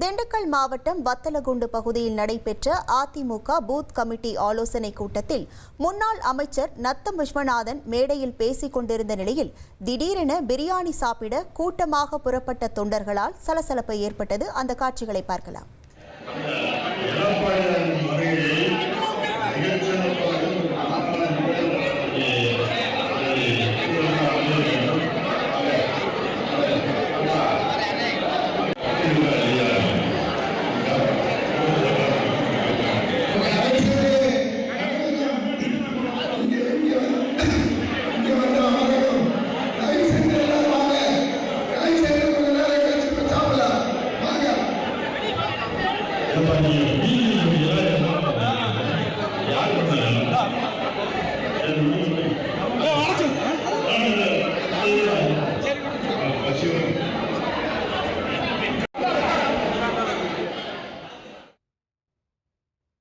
திண்டுக்கல் மாவட்டம் வத்தலகுண்டு பகுதியில் நடைபெற்ற அதிமுக பூத் கமிட்டி ஆலோசனை கூட்டத்தில் முன்னாள் அமைச்சர் நத்தம் விஸ்வநாதன் மேடையில் பேசிக் கொண்டிருந்த நிலையில் திடீரென பிரியாணி சாப்பிட கூட்டமாக புறப்பட்ட தொண்டர்களால் சலசலப்பு ஏற்பட்டது. அந்த காட்சிகளை பார்க்கலாம்.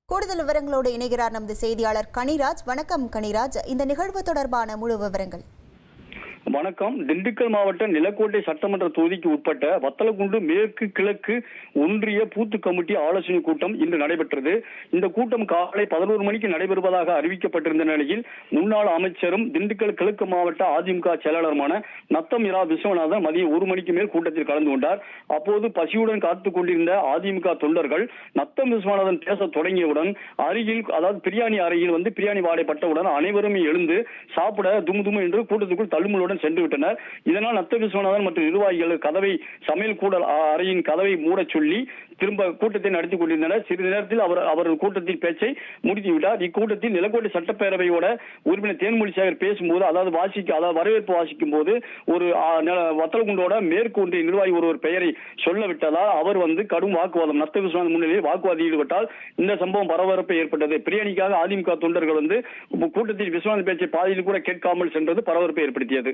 கூடுதல் விவரங்களோடு இணைகிறார் நமது செய்தியாளர் கனிராஜ். வணக்கம் கனிராஜ். இந்த நிகழ்வு தொடர்பான முழு விவரங்கள். வணக்கம். திண்டுக்கல் மாவட்ட நிலக்கோட்டை சட்டமன்ற தொகுதிக்கு உட்பட்ட வத்தலகுண்டு மேற்கு கிழக்கு ஒன்றிய பூத்து கமிட்டி ஆலோசனை கூட்டம் இன்று நடைபெற்றது. இந்த கூட்டம் காலை பதினோரு மணிக்கு நடைபெறுவதாக அறிவிக்கப்பட்டிருந்த நிலையில் முன்னாள் அமைச்சரும் திண்டுக்கல் கிழக்கு மாவட்ட அதிமுக செயலாளருமான நத்தம் இரா விஸ்வநாதன் மதியம் ஒரு மணிக்கு மேல் கூட்டத்தில் கலந்து கொண்டார். அப்போது பசியுடன் காத்துக் கொண்டிருந்த அதிமுக தொண்டர்கள் நத்தம் விஸ்வநாதன் பேச தொடங்கியவுடன் அருகில் அதாவது பிரியாணி அறையில் வந்து பிரியாணி வாடைப்பட்டவுடன் அனைவரும் எழுந்து சாப்பிட தும் தும் என்று கூட்டத்துக்குள் தள்ளுமுள்ளுடன் சென்று விட்டனர் இதனால் நத்த விஸ்வநாதன் மற்றும் நிர்வாகிகள் கதவை சமையல் கூட அறையின் கதவை மூடச் சொல்லி திரும்ப கூட்டத்தை நடத்தி கொண்டிருந்தனர். சிறிது நேரத்தில் அவர் அவர் கூட்டத்தின் பேச்சை முடித்துவிட்டார். இக்கூட்டத்தில் நிலக்கோட்டை சட்டப்பேரவையோட உறுப்பினர் தேன்மொழி சேகர் பேசும்போது அதாவது வாசிக்க அதாவது வரவேற்பு வாசிக்கும் போது ஒரு ஆ, வத்தலகுண்டோட மேற்கு ஒன்றிய நிர்வாகி ஒருவர் பெயரை சொல்ல விட்டதால் அவர் வந்து கடும் வாக்குவாதம் நத்த விஸ்வநாதன் முன்னிலையில் வாக்குவாதம் ஈடுபட்டால் இந்த சம்பவம் பரபரப்பை ஏற்பட்டது. பிரியாணிக்காக அதிமுக தொண்டர்கள் வந்து கூட்டத்தில் விஸ்வநாதன் பேச்சை பாதியில் கூட கேட்காமல் சென்றது பரபரப்பை ஏற்படுத்தியது.